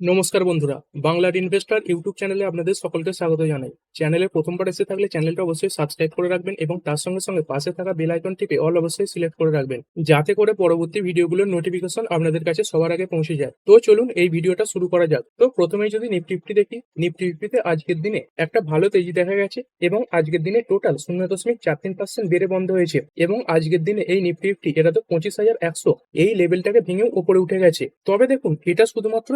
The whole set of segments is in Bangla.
নমস্কার বন্ধুরা, বাংলার ইনভেস্টর ইউটিউব চ্যানেলে আপনাদের সকলকে স্বাগত জানাই। চ্যানেলে প্রথমবার এসে থাকলে চ্যানেলটা অবশ্যই সাবস্ক্রাইব করে রাখবেন এবং তার সঙ্গে সঙ্গে পাশে থাকা বেল আইকন টিপে অল অবশ্যই সিলেক্ট করে রাখবেন, যাতে করে পরবর্তী ভিডিওগুলোর নোটিফিকেশন আপনাদের কাছে সবার আগে পৌঁছে যায়। তো চলুন এই ভিডিওটা শুরু করা যাক। তো প্রথমেই যদি নিফটি ফিফটি দেখি নিফটি ফিফটিতে আজকের দিনে একটা ভালো তেজি দেখা গেছে এবং আজকের দিনে টোটাল শূন্য দশমিক চার তিন পার্সেন্ট বেড়ে বন্ধ হয়েছে এবং আজকের দিনে এই নিফটি ফিফটি এটা তো পঁচিশ হাজার একশো, এই লেভেলটাকে ভেঙেও উপরে উঠে গেছে। তবে দেখুন, এটা শুধুমাত্র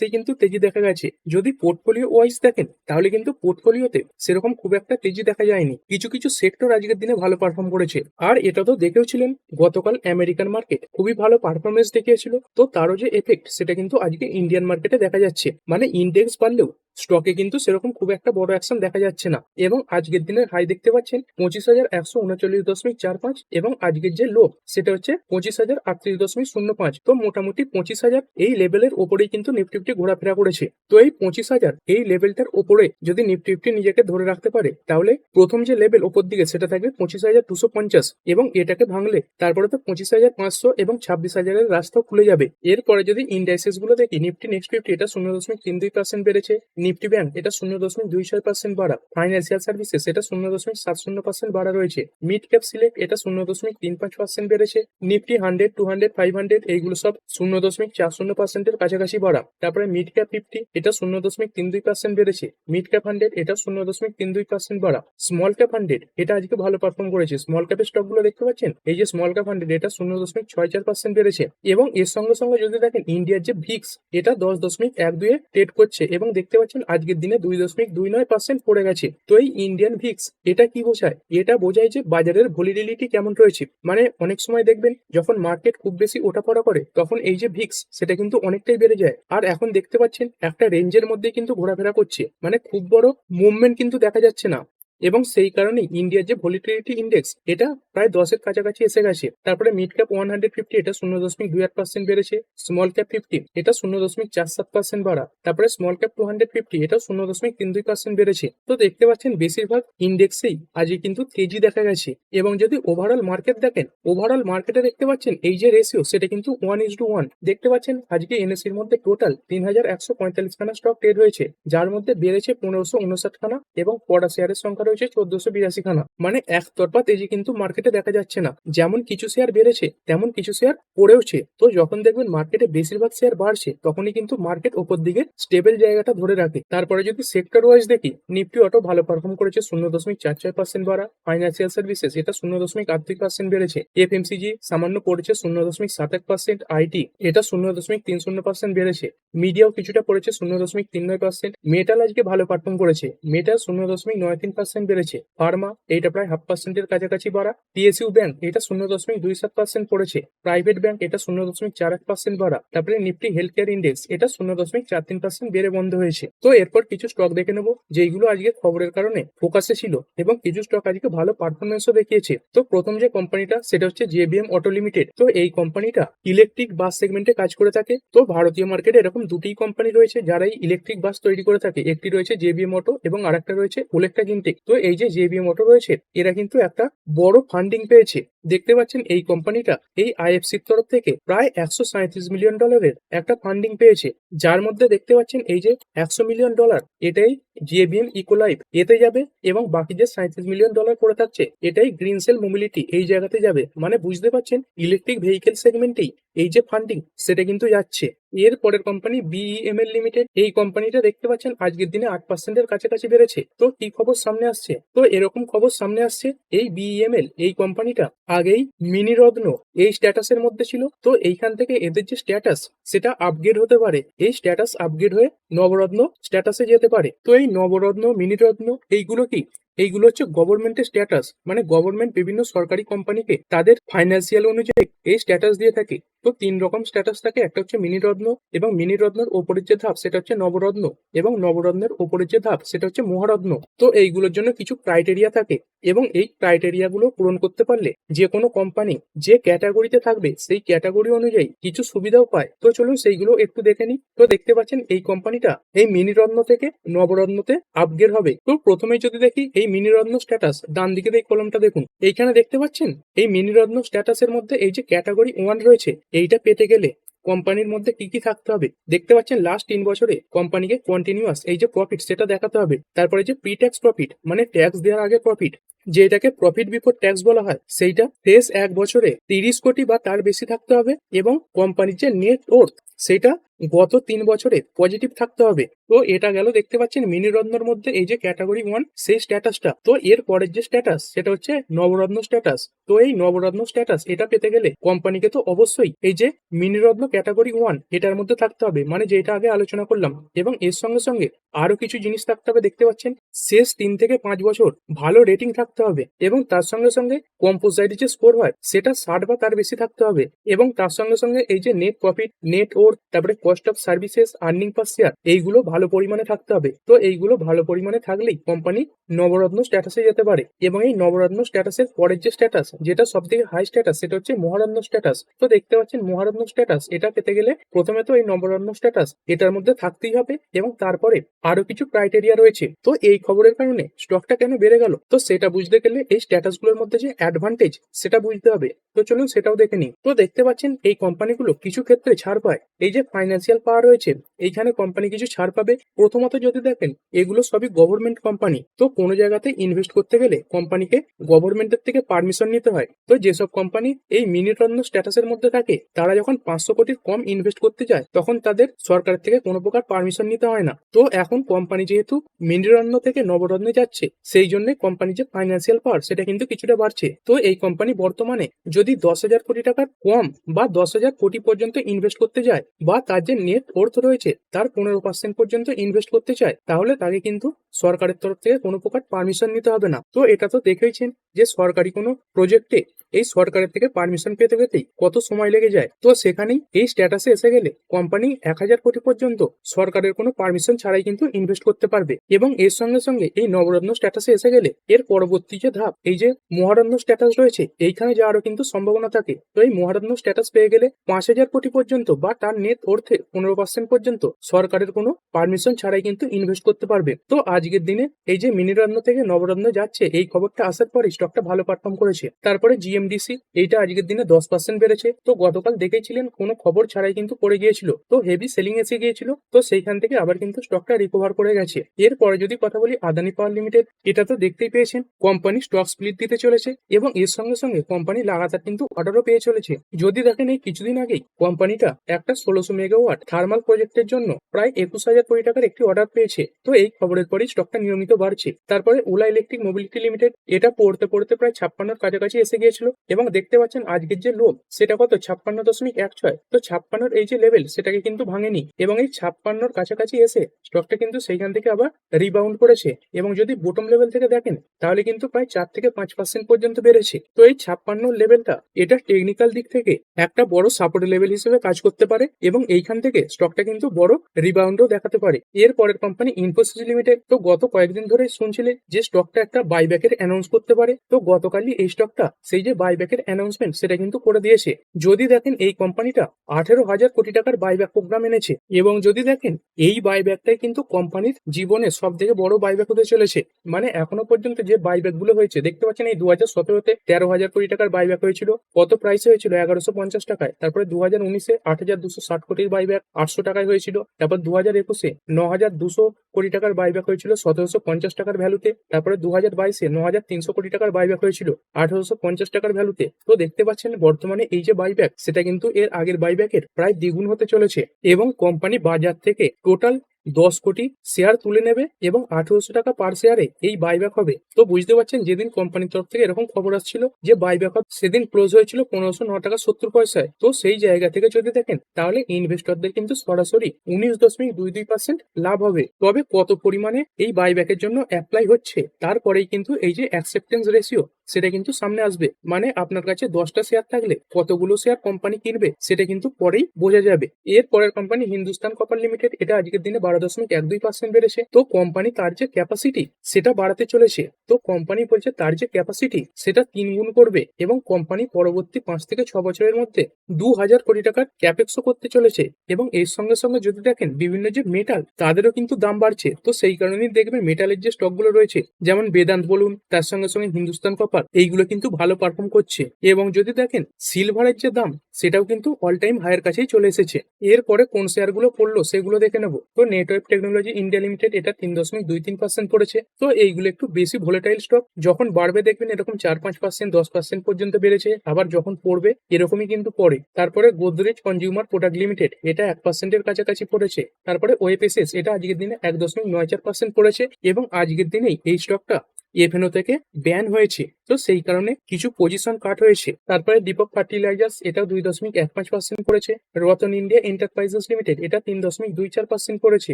ইন্ডেক্সেই কিন্তু তেজি দেখা গেছে। যদি পোর্টফোলিও ওয়াইজ দেখেন, তাহলে কিন্তু পোর্টফোলিওতে সেরকম খুব একটা তেজি দেখা যায়নি। কিছু কিছু সেক্টর আজকের দিনে ভালো পারফর্ম করেছে। আর এটা তো দেখেও ছিলেন গতকাল আমেরিকান মার্কেট খুবই ভালো পারফরমেন্স দেখিয়েছিল। তো তারও যে এফেক্ট সেটা কিন্তু আজকে ইন্ডিয়ান মার্কেটে দেখা যাচ্ছে। মানে ইন্ডেক্স বাড়লেও স্টকে কিন্তু সেরকম খুব একটা বড় অ্যাকশন দেখা যাচ্ছে না। এবং আজকের দিনের হাই দেখতে পাচ্ছেন পঁচিশ হাজার একশো উনচল্লিশ দশমিক চার পাঁচ এবং আজকের যে লো সেটা হচ্ছে পঁচিশ হাজার আটত্রিশ দশমিক শূন্য পাঁচ। তো মোটামুটি পঁচিশ হাজার এই লেভেলের ওপরেই কিন্তু নিফটি ফিফটি ঘোরাফেরা করেছে। তো এই পঁচিশ হাজার এই লেভেলটার ওপরে যদি নিফটি ফিফটি নিজেকে ধরে রাখতে পারে, তাহলে প্রথম যে লেভেল ওপর দিকে, সেটা থাকবে পঁচিশ হাজার দুশো পঞ্চাশ এবং এটাকে ভাঙলে তারপরে তো পঁচিশ হাজার পাঁচশো এবং ছাব্বিশ হাজারের রাস্তাও খুলে যাবে। এরপরে যদি ইন্ডাইসেসগুলো দেখি নিফটি নেক্সট ফিফটি এটা শূন্য দশমিক তিন দুই পার্সেন্ট বেড়েছে নিফটি ব্যাংক, এটা শূন্য দশমিক দুই ছয় পার্সেন্ট বাড়া। ফাইন্যান্সিয়াল সার্ভিসেস এটা শূন্য দশমিক সাত শূন্য পার্সেন্ট বাড়া রয়েছে। মিড ক্যাপ সিলেক্ট এটা শূন্য দশমিক তিন পাঁচ পার্সেন্ট বেড়েছে। Nifty hundred two hundred five hundred এইগুলো সব শূন্য দশমিক চার শূন্য পার্সেন্টের কাছাকাছি বাড়া। তারপরে মিড ক্যাপ ফিফটি এটা শূন্য দশমিক তিন দুই পার্সেন্ট বেড়েছে। মিড ক্যাপ হান্ড্রেড এটা শূন্য দশমিক তিন দুই পার্সেন্ট বাড়া। স্মল ক্যাপ হান্ড্রেড এটা আজকে ভালো পারফর্ম করেছে। স্মল ক্যাপের স্টকগুলো দেখতে পাচ্ছেন? এই যে স্মল ক্যাপ হান্ড্রেড এটা শূন্য দশমিক ছয় চার পার্সেন্ট বেড়েছে। এবং এর সঙ্গে সঙ্গে যদি দেখেন ইন্ডিয়ার যে ভিক্স এটা দশ দশমিক এক দুয়ে ট্রেড করছে। এবং দেখতে পাচ্ছেন আজকের দিনে দুই দশমিক দুই নয় পার্সেন্ট পড়ে গেছে। তো এই ইন্ডিয়ান ভিক্স এটা কি বোঝায়? এটা বোঝায় যে বাজারের ভলিডিলিটি কেমন রয়েছে। মানে অনেক সময় দেখবেন, যখন মার্কেট খুব বেশি ওঠাপড়া করে, তখন এই যে ভিক্স সেটা কিন্তু অনেকটাই বেড়ে যায়। আর এখন দেখতে পাচ্ছেন, একটা রেঞ্জের মধ্যে কিন্তু ঘোরাফেরা করছে। মানে খুব বড় মুভমেন্ট কিন্তু দেখা যাচ্ছে না। এবং সেই কারণেই ইন্ডিয়ার যে ভলিটিলিটি ইন্ডেক্স এটা প্রায় দশের কাছাকাছি এসে গেছে। তারপরে mid cap one hundred fifty এটা শূন্য দশমিক দুই আট পার্সেন্ট বেড়েছে। স্মল ক্যাপ ফিফটি এটা শূন্য দশমিক চার সাত পার্সেন্ট বাড়া। তারপরে small cap two hundred fifty এটা শূন্য দশমিক তিন দুই পার্সেন্ট বেড়েছে। তো দেখতে পাচ্ছেন বেশিরভাগ ইন্ডেক্সেই আজকে কিন্তু তেজি দেখা গেছে। এবং যদি ওভারঅল মার্কেট দেখেন ওভারঅল মার্কেটে দেখতে পাচ্ছেন এই যে রেশিও সেটা কিন্তু ওয়ান ইস টু ওয়ান দেখতে পাচ্ছেন আজকে এনএসির মধ্যে টোটাল তিন হাজার একশো পঁয়তাল্লিশ খানা স্টক ট্রেড হয়েছে। যার মধ্যে বেড়েছে পনেরোশো উনষাট খানা এবং পড়া শেয়ারের সংখ্যা রয়েছে চোদ্দশো বিরাশি খানা। মানে একতরফা তেজি কিন্তু মার্কেটে দেখা যাচ্ছে না। যেমন কিছু শেয়ার বেড়েছে, তেমন কিছু শেয়ার পড়েওছে। তো যখন দেখবেন মার্কেটে বেশিরভাগ শেয়ার বাড়ছে, তখনই কিন্তু মার্কেট ওপর দিকে স্টেবল জায়গাটা ধরে রাখে। তারপরে যদি সেক্টর ওয়াইজ দেখি নিফটি অটো ভালো পারফর্ম করেছে শূন্য দশমিক চার ছয় পার্সেন্ট বাড়া। ফাইন্যান্সিয়াল সার্ভিসেস এটা শূন্য দশমিক আট পার্সেন্ট বেড়েছে। এফএমসিজি সামান্য পড়েছে শূন্য দশমিক সাত এক পার্সেন্ট আইটি এটা শূন্য দশমিক তিন শূন্য পার্সেন্ট বেড়েছে। মিডিয়াও কিছুটা পড়েছে শূন্য দশমিক তিন নয় পার্সেন্ট মেটাল আজকে ভালো পারফর্ম করেছে। মেটাল শূন্য দশমিক নয় তিন পার্সেন্ট বেড়েছে। ফার্মা এইটা প্রায় হাফ পার্সেন্টের কাছাকাছি বাড়া। পিএসইউ ব্যাংক এটা শূন্য দশমিক দুই সাত পার্সেন্ট পড়েছে। প্রাইভেট ব্যাংক এটা শূন্য দশমিক চার এক পার্সেন্ট বাড়া। তারপরে নিফটি হেলথ কেয়ার ইন্ডেক্স এটা শূন্য দশমিক চার তিন পার্সেন্ট বেড়ে বন্ধ হয়েছে। তো এরপর কিছু স্টক দেখে নেব, যেইগুলো আজকে খবরের কারণে ফোকাসে ছিল এবং কিছু স্টক আজকে ভালো পারফরমেন্সও দেখিয়েছে। তো প্রথম যে কোম্পানিটা সেটা হচ্ছে জেবিএম অটো লিমিটেড তো এই কোম্পানিটা ইলেকট্রিক বাস সেগমেন্টে কাজ করে থাকে। তো ভারতীয় মার্কেটে এরকম দুটি কোম্পানি রয়েছে যারাই ইলেকট্রিক বাস তৈরি করে থাকে। একটি রয়েছে জেবিএম অটো এবং আরেকটা রয়েছে ওলেকটা জিনটেক তো এই যে জেবিএম মোটো রয়েছে, এরা কিন্তু একটা বড় ফান্ডিং পেয়েছে। দেখতে পাচ্ছেন এই কোম্পানিটা এই আইএফসির তরফ থেকে প্রায় একশো সাঁত্রিশ মিলিয়ন ডলারের একটা ফান্ডিং পেয়েছে। যার মধ্যে দেখতে পাচ্ছেন এই যে একশো মিলিয়ন ডলার এটাই জেবিএম ইকোলাইভ এতে যাবে এবং বাকি যে সাঁত্রিশ মিলিয়ন ডলার করে থাকছে, এটাই গ্রিন সেল মোবিলিটি এই জায়গাতে যাবে। মানে বুঝতে পারছেন ইলেকট্রিক ভেহিকেল সেগমেন্টেই এই যে ফান্ডিং সেটা কিন্তু যাচ্ছে। এর পরের কোম্পানি বিইএমএল লিমিটেড এই কোম্পানিটা দেখতে পাচ্ছেন, আজকের দিনে আট পার্সেন্টের কাছাকাছি বেড়েছে। তো কি খবর সামনে আসছে? তো এরকম খবর সামনে আসছে, এই বিইএমএল এই কোম্পানিটা আগেই মিনি রত্ন এই স্ট্যাটাসের মধ্যে ছিল। তো এইখান থেকে এদের যে স্ট্যাটাস সেটা আপগ্রেড হতে পারে। এই স্ট্যাটাস আপগ্রেড হয়ে নবরত্ন স্ট্যাটাসে যেতে পারে। তো এই নবরত্ন মিনি রত্ন এইগুলো কি এইগুলো হচ্ছে গভর্নমেন্টের স্ট্যাটাস মানে গভর্নমেন্ট বিভিন্ন সরকারি কোম্পানিকে তাদের ফাইন্যান্সিয়াল অনুযায়ী এই স্ট্যাটাস দিয়ে থাকে। তো তিন রকম স্ট্যাটাস থাকে, একটা হচ্ছে মিনি রত্ন এবং মিনি রত্নের ওপরের যে ধাপ সেটা হচ্ছে নবরত্ন এবং নবরত্নের ওপরের যে ধাপ সেটা হচ্ছে মহারত্ন। তো এইগুলোর জন্য কিছু ক্রাইটেরিয়া থাকে এবং এই ক্রাইটেরিয়া গুলো পূরণ করতে পারলে যে কোনো কোম্পানি যে ক্যাটাগরিতে থাকবে সেই ক্যাটাগরি অনুযায়ী কিছু সুবিধাও পায়। তো চলুন সেইগুলো একটু দেখে নিই। তো দেখতে পাচ্ছেন এই কোম্পানিটা এই মিনি রত্ন থেকে নবরত্নতে আপগ্রেড হবে। তো প্রথমে যদি দেখি এই মিনি রত্ন স্ট্যাটাস ডান দিকে এই কলমটা দেখুন। এইখানে দেখতে পাচ্ছেন? এই মিনি রত্ন স্ট্যাটাসের মধ্যে এই যে ক্যাটাগরি ওয়ান রয়েছে, এইটা পেতে গেলে কোম্পানির মধ্যে কি কি থাকতে হবে? দেখতে পাচ্ছেন লাস্ট তিন বছরে কোম্পানিকে কন্টিনিউয়াস এই যে প্রফিট সেটা দেখাতে হবে। তারপরে যে প্রি ট্যাক্স প্রফিট মানে ট্যাক্স দেওয়ার আগে প্রফিট যেটাকে প্রফিট বিফোর ট্যাক্স বলা হয়, সেইটা শেষ এক বছরে তিরিশ কোটি বা তার বেশি থাকতে হবে এবং কোম্পানির যে নেট ওর্থ সেটা গত তিন বছরে পজিটিভ থাকতে হবে। তো এটা গেল দেখতে পাচ্ছেন মিনি রত্নর মধ্যে এই যে ক্যাটাগরি ওয়ান সেই স্ট্যাটাসটা তো এর পরের যে স্ট্যাটাস সেটা হচ্ছে নবরত্ন স্ট্যাটাস তো এই নবরত্ন স্ট্যাটাস এটা পেতে গেলে কোম্পানিকে তো অবশ্যই এই যে মিনি রত্ন ক্যাটাগরি ওয়ান এটার মধ্যে থাকতে হবে। মানে যেটা আগে আলোচনা করলাম। এবং এর সঙ্গে সঙ্গে আরও কিছু জিনিস থাকতে হবে দেখতে পাচ্ছেন। শেষ তিন থেকে পাঁচ বছর ভালো রেটিং থাকতে হবে। এবং তার সঙ্গে সঙ্গে কম্পোজাইটের যে স্কোর হয়, সেটা ষাট বা তার বেশি থাকতে হবে। এবং তার সঙ্গে সঙ্গে এই যে নেট প্রফিট নেট ওর তারপরে cost of services earning per share এইগুলো ভালো পরিমাণে থাকতে হবে। তো এইগুলো ভালো পরিমাণে থাকলেই কোম্পানি নবরত্ন স্ট্যাটাসে যেতে পারে এবং এই নবরত্ন স্ট্যাটাসের পরের যে স্ট্যাটাস যেটা সব থেকে হাই স্ট্যাটাস সেটা হচ্ছে মহারত্ন স্ট্যাটাস তো দেখতে পাচ্ছেন মহারত্ন স্ট্যাটাস এটা পেতে গেলে প্রথমে তো এই নবরত্ন স্ট্যাটাস এটার মধ্যে থাকতেই হবে এবং তারপরে আরও কিছু ক্রাইটেরিয়া রয়েছে। তো এই খবরের কারণে স্টকটা কেন বেড়ে গেল? তো সেটা বুঝতে গেলে এই স্ট্যাটাসগুলোর মধ্যে যে অ্যাডভান্টেজ সেটা বুঝতে হবে। তো চলুন সেটাও দেখে নিই। তো দেখতে পাচ্ছেন এই কোম্পানিগুলো কিছু ক্ষেত্রে ছাড় পায়। এই যে ফাইন্যান্সিয়াল পাওয়ার রয়েছে, এইখানে কোম্পানি কিছু ছাড় পাবে। প্রথমত যদি দেখেন, এগুলো সবই গভর্নমেন্ট কোম্পানি তো কোনো জায়গাতে ইনভেস্ট করতে গেলে কোম্পানিকে গভর্নমেন্টের থেকে পারমিশন নিতে হয়। তো যেসব কোম্পানি এই মিনি রত্ন স্ট্যাটাসের মধ্যে থাকে, তারা যখন পাঁচশো কোটির কম ইনভেস্ট করতে যায়, তখন তাদের সরকারের থেকে কোনো প্রকার পারমিশন নিতে হয় না। তো এখন কোম্পানি যেহেতু মিনি রত্ন থেকে নবরত্নে যাচ্ছে, সেই জন্য কোম্পানি যে ফাইন্যান্সিয়াল পাওয়ার সেটা কিন্তু কিছুটা বাড়ছে। তো এই কোম্পানি বর্তমানে যদি দশ হাজার কোটি টাকার কম বা দশ হাজার কোটি পর্যন্ত ইনভেস্ট করতে যায়, বা তার যে নেট অর্থ রয়েছে, তার পনেরো পার্সেন্ট পর্যন্ত ইনভেস্ট করতে চায়, তাহলে তাকে কিন্তু সরকারের তরফ থেকে কোনো প্রকার পারমিশন নিতে হবে না। তো এটা তো দেখেইছেন যে সরকারি কোনো প্রজেক্টে এই সরকারের থেকে পারমিশন পেতে পেতেই কত সময় লেগে যায়? তো সেখানেই এই স্ট্যাটাসে এসে গেলে কোম্পানি এক হাজার কোটি পর্যন্ত সরকারের কোনো পারমিশন ছাড়াই কিন্তু ইনভেস্ট করতে পারবে। এবং এর সঙ্গে সঙ্গে এই নবরত্ন স্ট্যাটাসে এসে গেলে এর পরবর্তী যে ধাপ, এই যে মহারত্ন স্ট্যাটাস রয়েছে, এইখানে যাওয়ারও কিন্তু সম্ভাবনা থাকে, তো এই মহারত্ন স্ট্যাটাস পেয়ে গেলে পাঁচ হাজার কোটি পর্যন্ত বা তার নেট অর্থে পনেরো পার্সেন্ট পর্যন্ত সরকারের কোনো পারমিশন ছাড়াই কিন্তু ইনভেস্ট করতে পারবে। তো আজকের দিনে এই যে মিনিরত্ন থেকে নবরত্ন যাচ্ছে, এই খবরটা আসার পরে স্টকটা ভালো পারফর্ম করেছে। তারপরে জিএমডিসি এইটা আজকের দিনে দশ পার্সেন্ট বেড়েছে। তো গতকাল দেখেছিলেন, কোনো খবর ছাড়াই কিন্তু পড়ে গিয়েছিল। তো হেভি সেলিং এসে গিয়েছিল। তো সেইখান থেকে আবার কিন্তু স্টকটা রিকভার করে গেছে। এরপরে যদি কথা বলি আদানি পাওয়ার লিমিটেড এটা তো দেখতেই পেয়েছেন কোম্পানি স্টক স্প্লিট দিতে চলেছে এবং এর সঙ্গে সঙ্গে কোম্পানি লাগাতার কিন্তু অর্ডারও পেয়ে চলেছে। যদি দেখেন এই কিছুদিন আগেই কোম্পানিটা একটা ষোলোশো মেগাওয়াট থার্মাল প্রজেক্টের জন্য প্রায় একুশ হাজার কোটি টাকার একটি অর্ডার পেয়েছে। তো এই খবরের পরেই স্টকটা নিয়মিত বাড়ছে। তারপরে ওলা ইলেকট্রিক মোবিলিটি লিমিটেড এটা পড়তে পড়তে প্রায় ছাপ্পান্নর কাছাকাছি এসে গিয়েছিল। এবং দেখতে পাচ্ছেন আজকের যে লোভ সেটা কত? ছাপ্পান্ন দশমিক এক ছয়। তো ছাপ্পান্নর এই যে লেভেল সেটাকে কিন্তু ভাঙেনি। এবং এই ছাপ্পান্নর কাছাকাছি এসে স্টকটা কিন্তু সেইখান থেকে আবার রিবাউন্ড করেছে। এবং যদি বটম লেভেল থেকে দেখেন, তাহলে কিন্তু প্রায় চার থেকে পাঁচ পার্সেন্ট পর্যন্ত বেড়েছে। তো এই ছাপ্পান্ন লেভেলটা এটা টেকনিক্যাল দিক থেকে একটা বড় সাপোর্ট লেভেল হিসেবে কাজ করতে পারে। এবং এইখান থেকে স্টকটা কিন্তু বড় রিবাউন্ডও দেখাতে পারে। এর পরের কোম্পানি ইনফোসিস লিমিটেড তো গত কয়েকদিন ধরে শুনছিলে যে স্টকটা একটা বাইব্যাকের অ্যানাউন্স করতে পারে। তো গতকালই এই স্টকটা সেই যে বাইব্যাকের অ্যানাউন্সমেন্ট সেটা কিন্তু করে দিয়েছে। যদি দেখেন এই কোম্পানিটা আঠেরো হাজার কোটি টাকার বাইব্যাক প্রোগ্রাম এনেছে এবং যদি দেখেন এই বাইব্যাকটাই কিন্তু কোম্পানির জীবনে সব থেকে বড় বাইব্যাক হতে চলেছে। মানে এখনও পর্যন্ত যে বাইব্যাকগুলো হয়েছে, দেখতে পাচ্ছেন এই দু হাজার সতেরোতে তেরো হাজার কোটি টাকার বাইব্যাক হয়েছিল। কত প্রাইস হয়েছিল? এগারোশো পঞ্চাশ টাকায়। তারপরে দু হাজার উনিশে আট হাজার দুশো ষাট কোটির বাইব্যাক আটশো টাকায় হয়েছিল। তারপর দু হাজার একুশে ন হাজার দুশো কোটি টাকার বাইব্যাক হয়েছিল সতেরোশো পঞ্চাশ টাকার ভ্যালুতে তারপরে দু হাজার বাইশে ন হাজার তিনশো কোটি টাকার বাইব্যাক হয়েছিল। আঠারোশো পঞ্চাশ টাকার ভ্যালুতে তো। দেখতে পাচ্ছেন বর্তমানে এই যে বাইব্যাক সেটা কিন্তু এর আগের বাইব্যাকের প্রায় দ্বিগুণ হতে চলেছে। এবং কোম্পানি বাজার থেকে টোটাল দশ কোটি শেয়ার তুলে নেবে এবং আঠেরোশো টাকা পার শেয়ারে এই বাইব্যাক হবে। তো বুঝতে পারছেন যেদিন কোম্পানির তরফ থেকে এরকম খবর আসছিল যে বাইব্যাক হবে, সেদিন ক্লোজ হয়েছিল পনেরোশো ন টাকা সত্তর পয়সায়। তো সেই জায়গা থেকে যদি দেখেন, তাহলে ইনভেস্টরদের কিন্তু সরাসরি উনিশ দশমিক দুই দুই পার্সেন্ট লাভ হবে। তবে কত পরিমাণে এই বাইব্যাকের জন্য অ্যাপ্লাই হচ্ছে, তারপরেই কিন্তু এই যে অ্যাকসেপ্টেন্স রেশিও সেটা কিন্তু সামনে আসবে। মানে আপনার কাছে দশটা শেয়ার থাকলে কতগুলো শেয়ার কোম্পানি কিনবে, সেটা কিন্তু পরেই বোঝা যাবে। এর পরের কোম্পানি হিন্দুস্তান কপার লিমিটেড এটা আজকের দিনে বারো তেরো দশমিক এক দুই পার্সেন্ট বেড়েছে। তো কোম্পানি তার যে ক্যাপাসিটি সেটা বাড়াতে চলেছে। তো কোম্পানি বলছে তার যে ক্যাপাসিটি সেটা তিন গুণ করবে এবং কোম্পানি পরবর্তী পাঁচ থেকে ছ বছরের মধ্যে দু হাজার কোটি টাকার ক্যাপেক্সও করতে চলেছে এবং এর সঙ্গে সঙ্গে যদি দেখেন বিভিন্ন যে মেটাল তাদেরও কিন্তু দাম বাড়ছে। তো সেই কারণেই দেখবেন মেটালের যে স্টকগুলো রয়েছে, যেমন বেদান্ত বলুন, তার সঙ্গে সঙ্গে হিন্দুস্তান কপার এইগুলো কিন্তু ভালো পারফর্ম করছে। এবং যদি দেখেন সিলভারের যে দাম, সেটাও কিন্তু অল টাইম হায়ার কাছেই চলে এসেছে। এরপরে কোন শেয়ারগুলো পড়ল, সেগুলো দেখে নেব। তো নেটওয়ার্ক টেকনোলজি ইন্ডিয়া লিমিটেড এটা তিন দশমিক দুই তিন পার্সেন্ট পড়েছে। তো এইগুলো একটু বেশি ভোলেটাইল স্টক যখন বাড়বে দেখবেন এরকম চার পাঁচ পার্সেন্ট দশ পার্সেন্ট পর্যন্ত বেড়েছে, আবার যখন পড়বে এরকমই কিন্তু পড়ে। তারপরে গোদরেজ কনজিউমার প্রোডাক্ট লিমিটেড এটা এক পার্সেন্টের কাছাকাছি পড়েছে। তারপরে ওয়েপেসেস এটা আজকের দিনে এক দশমিক নয় চার পার্সেন্ট পড়েছে এবং আজকের দিনেই এই স্টকটা এফএনও থেকে ব্যান হয়েছে। তো সেই কারণে কিছু পজিশন কাট হয়েছে। তারপরে দীপক ফার্টিলাইজার্স এটাও দুই দশমিক এক পাঁচ পার্সেন্ট পড়েছে রতন ইন্ডিয়া এন্টারপ্রাইজেস লিমিটেড এটা তিন দশমিক দুই চার পার্সেন্ট পড়েছে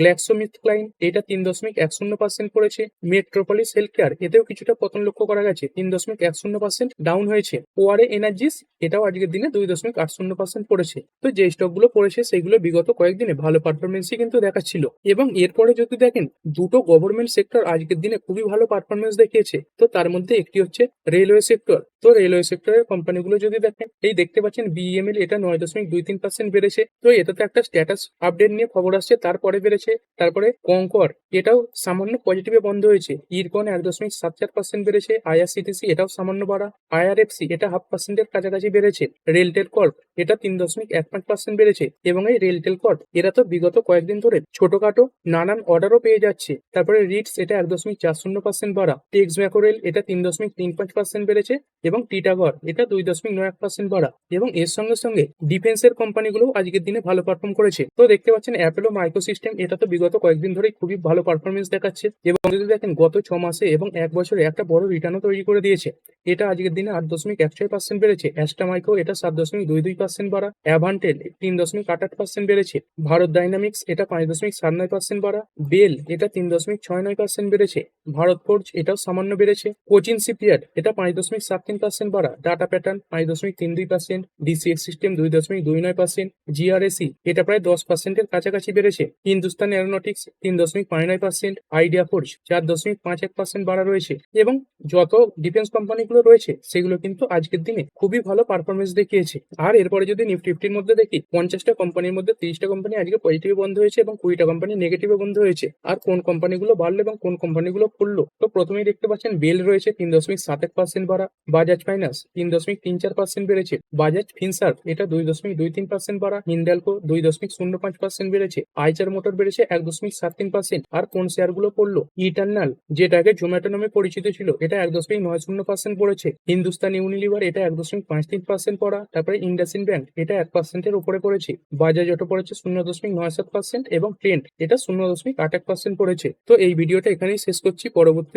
গ্ল্যাক্সোমিথ ক্লাইন এটা তিন দশমিক এক শূন্য পার্সেন্ট পড়েছে মেট্রোপলিস হেলথ কেয়ার এতেও কিছুটা পতন লক্ষ্য করা গেছে। তিন দশমিক এক শূন্য পার্সেন্ট ডাউন হয়েছে। ওয়ারে এনার্জিস এটাও আজকের দিনে দুই দশমিক আট শূন্য পার্সেন্ট পড়েছে তো যে স্টকগুলো পড়েছে সেগুলো বিগত কয়েকদিনে ভালো পারফরমেন্সই কিন্তু দেখাচ্ছিল। এবং এরপরে যদি দেখেন, দুটো গভর্নমেন্ট সেক্টর আজকের দিনে খুবই ভালো পারফরমেন্স দেখিয়েছে, তো তার মধ্যে একটি হচ্ছে রেলওয়ে সেক্টর তো রেলওয়ে সেক্টরের কোম্পানিগুলো যদি দেখেন, এই দেখতে পাচ্ছেন বিএমএল এটা নয় দশমিক দুই তিন পার্সেন্ট বেড়েছে। তো এটাতে একটা স্ট্যাটাস আপডেট নিয়ে খবর আসছে, তারপরে বেড়েছে, তারপরে কঙ্কর এটাও সামান্য পজিটিভে বন্ধ হয়েছে। ইরকন এক দশমিক সাত চার পার্সেন্ট বেড়েছে আইআরসিটিসি এটাও সামান্য বাড়া আইআরএফসি এটা হাফ পার্সেন্টের কাছাকাছি বেড়েছে। রেলটেল কর্প এটা তিন দশমিক এক পাঁচ পার্সেন্ট বেড়েছে। এবং এই রেলটেল কর্প এরা তো বিগত কয়েকদিন ধরে ছোটখাটো নানান অর্ডারও পেয়ে যাচ্ছে। তারপরে রিটস এটা এক দশমিক চার শূন্য পার্সেন্ট বাড়া টেক্স ম্যাকোরেল এটা তিন দশমিক তিন পাঁচ পার্সেন্ট বেড়েছে এবং টিটাগর এটা দুই দশমিক নয় এক পার্সেন্ট বাড়া এবং এর সঙ্গে সঙ্গে ডিফেন্সের কোম্পানিগুলো আজকের দিনে ভালো পারফর্ম করেছে। তো দেখতে পাচ্ছেন অ্যাপেলো মাইক্রোসিস্টেম এটা তো বিগত কয়েকদিন ধরেই খুবই ভালো পারফরমেন্স দেখাচ্ছে এবং যদি দেখেন গত ছ মাসে এবং এক বছরে একটা বড় রিটার্নও তৈরি করে দিয়েছে। এটা আজকের দিনে আট দশমিক এক ছয় পার্সেন্ট বেড়েছে। অ্যাস্টা মাইক্রো এটা সাত দশমিক দুই দুই পার্সেন্ট বাড়া। অ্যাভান্টেল তিন দশমিক আট আট পার্সেন্ট বেড়েছে। ভারত ডাইনামিক্স এটা পাঁচ দশমিক সাত নয় পার্সেন্ট বাড়া। বেল এটা তিন দশমিক ছয় নয় পার্সেন্ট বেড়েছে। ভারত ফোর্জ এটাও সামান্য বেড়েছে। কোচিন সিপিয়ার এটা পাঁচ দশমিক সাত তিন পার্সেন্ট বাড়া। ডাটা প্যাটার্ন পাঁচ দশমিক তিন দুই পার্সেন্ট ডিসিএক্স সিস্টেম দুই দশমিক দুই নয় পার্সেন্ট জিআরএসি এটা প্রায় দশ পার্সেন্টের কাছাকাছি বেড়েছে। হিন্দুস্তান এরোনটিক্স তিন দশমিক পাঁচ নয় পার্সেন্ট আইডিয়া ফোর্স চার দশমিক পাঁচ এক পার্সেন্ট বাড়া রয়েছে। এবং যত ডিফেন্স কোম্পানিগুলো রয়েছে, সেগুলো কিন্তু আজকের দিনে খুবই ভালো পারফরমেন্স দেখিয়েছে। আর এরপরে যদি নিফটি ফিফটির মধ্যে দেখি, পঞ্চাশটা কোম্পানির মধ্যে তিরিশটা কোম্পানি আজকে পজিটিভে বন্ধ হয়েছে এবং কুড়িটা কোম্পানি নেগেটিভে বন্ধ হয়েছে। আর কোন কোম্পানিগুলো বাড়লো এবং কোন কোম্পানিগুলো খুললো তো প্রথমেই দেখতে পাচ্ছেন বেল রয়েছে তিন দশমিক সাত এক পার্সেন্ট বাড়া, বাজাজ ফাইন্যান্স তিন দশমিক তিন চার পার্সেন্ট বেড়েছে, বাজাজ ফিনসার্ভ এটা দুই দশমিক দুই তিন পার্সেন্ট বাড়া হিন্ডালকো দুই দশমিক শূন্য পাঁচ পার্সেন্ট বেড়েছে, আইচার মোটর বেড়েছে এক দশমিক সাত তিন পার্সেন্ট আর কোন শেয়ারগুলো পড়ল? ইটার্নাল, যেটা আগে জোম্যাটো নামে পরিচিত ছিল, এটা এক দশমিক নয় শূন্য পার্সেন্ট পড়েছে, হিন্দুস্তান ইউনিলিভার এটা এক দশমিক পাঁচ তিন পার্সেন্ট পড়া, তারপরে ইন্ডাসিন ব্যাংক এটা এক পার্সেন্টের উপরে পড়েছে, বাজাজ অটো পড়েছে শূন্য দশমিক নয় সাত পার্সেন্ট এবং ট্রেন্ড এটা শূন্য দশমিক আট এক পার্সেন্ট পড়েছে, তো এই ভিডিওটা এখানেই শেষ করছি, পরবর্তী